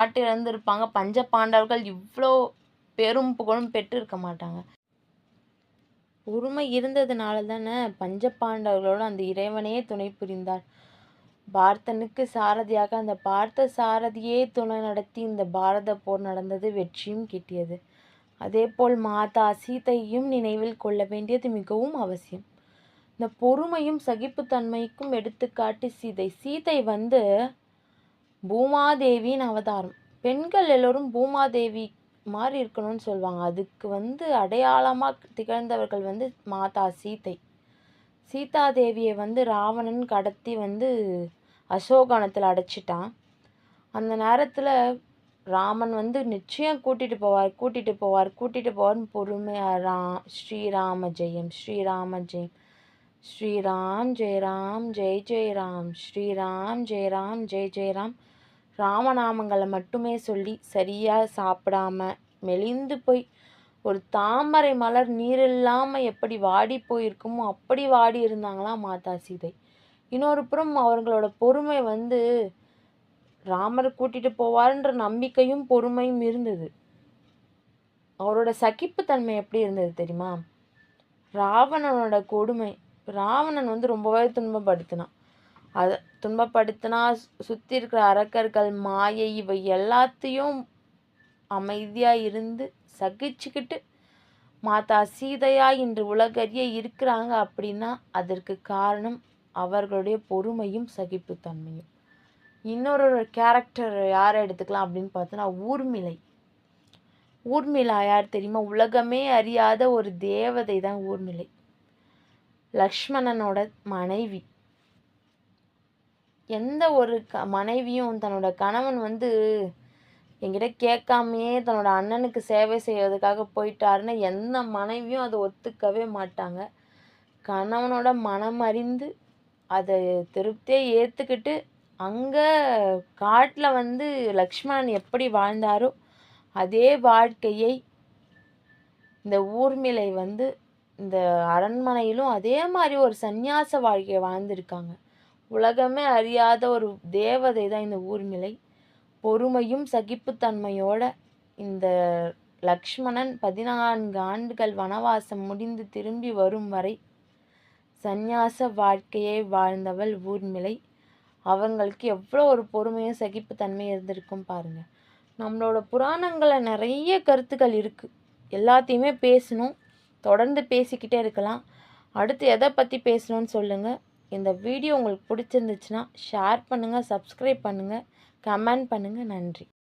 நாட்டு இழந்திருப்பாங்க பஞ்ச பாண்டவர்கள் இவ்வளோ பெரும் புகழும் பெற்றிருக்க மாட்டாங்க. பொறுமை இருந்ததுனால தானே பஞ்ச பாண்டவர்களோட அந்த இறைவனையே துணை புரிந்தார். பார்த்தனுக்கு சாரதியாக அந்த பார்த்த சாரதியே துணை நடத்தி இந்த பாரத போர் நடந்தது வெற்றியும் கிட்டியது. அதேபோல் மாதா சீதையும் நினைவில் கொள்ள வேண்டியது மிகவும் அவசியம். இந்த பொறுமையும் சகிப்புத்தன்மைக்கும் எடுத்துக்காட்டு சீதை. சீதை வந்து பூமாதேவியின் அவதாரம். பெண்கள் எல்லோரும் பூமாதேவி மாதிரி இருக்கணும்னு சொல்லுவாங்க அதுக்கு வந்து அடையாளமாக திகழ்ந்தவர்கள் வந்து மாதா சீதை. சீதா தேவியை வந்து ராவணன் கடத்தி வந்து அசோகணத்தில் அடைச்சிட்டான். அந்த நேரத்தில் ராமன் வந்து நிச்சயம் கூட்டிகிட்டு போவார் கூட்டிகிட்டு போவார் கூட்டிகிட்டு போவார்னு பொறுமையாக ரா ஸ்ரீராம ஜெயம் ஸ்ரீராம ஜெயம். ஸ்ரீராம் ஜெயராம் ஜெய் ஜெயராம். ஸ்ரீராம் ஜெயராம் ஜெய் ஜெயராம். ராமநாமங்களை மட்டுமே சொல்லி சரியாக சாப்பிடாம மெலிந்து போய் ஒரு தாமரை மலர் நீர் இல்லாமல் எப்படி வாடி போயிருக்குமோ அப்படி வாடி இருந்தாங்களாம் மாதா சீதை. இன்னொரு புறம் அவர்களோட பொறுமை வந்து ராமர் கூட்டிட்டு போவார்ன்ற நம்பிக்கையும் பொறுமையும் இருந்தது. அவரோட சகிப்புத்தன்மை எப்படி இருந்தது தெரியுமா? ராவணனோட கொடுமை. ராவணன் வந்து ரொம்பவே துன்பப்படுத்தினான். அதை துன்பப்படுத்தினா சுற்றி இருக்கிற அரக்கர்கள் மாயை இவை எல்லாத்தையும் அமைதியாக இருந்து சகிச்சுக்கிட்டு மாதா சீதையா இன்று உலகறிய இருக்கிறாங்க அப்படின்னா அதற்கு காரணம் அவர்களுடைய பொறுமையும் சகிப்புத்தன்மையும். இன்னொரு கேரக்டர் யாரை எடுத்துக்கலாம் அப்படின்னு பார்த்தோன்னா ஊர்மிளை. ஊர்மிளா யார் தெரியுமா? உலகமே அறியாத ஒரு தேவதை தான் ஊர்மிளை. லக்ஷ்மணனோட மனைவி. எந்த ஒரு க மனைவியும் தன்னோட கணவன் வந்து என்கிட்ட கேட்காமையே தன்னோட அண்ணனுக்கு சேவை செய்வதற்காக போயிட்டாருன்னு எந்த மனைவியும் அதை ஒத்துக்கவே மாட்டாங்க. கணவனோட மனம் அறிந்து அதை திருப்தியை ஏற்றுக்கிட்டு அங்கே காட்டில் வந்து லக்ஷ்மணன் எப்படி வாழ்ந்தாரோ அதே வாழ்க்கையை இந்த ஊர்மிளை வந்து இந்த அரண்மனையிலும் அதே மாதிரி ஒரு சந்நியாச வாழ்க்கையை வாழ்ந்திருக்காங்க. உலகமே அறியாத ஒரு தேவதை தான் இந்த ஊர்மிளை. பொறுமையும் சகிப்புத்தன்மையோட இந்த லக்ஷ்மணன் பதினான்கு ஆண்டுகள் வனவாசம் முடிந்து திரும்பி வரும் வரை சந்நியாச வாழ்க்கையை வாழ்ந்தவள் ஊர்மிளை. அவங்களுக்கு எவ்வளோ ஒரு பொறுமையும் சகிப்புத்தன்மை இருந்திருக்கும் பாருங்கள் நம்மளோட புராணங்களில் நிறைய கருத்துக்கள் இருக்குது எல்லாத்தையுமே பேசணும். தொடர்ந்து பேசிக்கிட்டே இருக்கலாம். அடுத்து எதை பற்றி பேசணும்னு சொல்லுங்கள் இந்த வீடியோ உங்களுக்கு பிடிச்சிருந்துச்சுன்னா ஷேர் பண்ணுங்கள் சப்ஸ்கிரைப் பண்ணுங்கள் கமெண்ட் பண்ணுங்கள் நன்றி.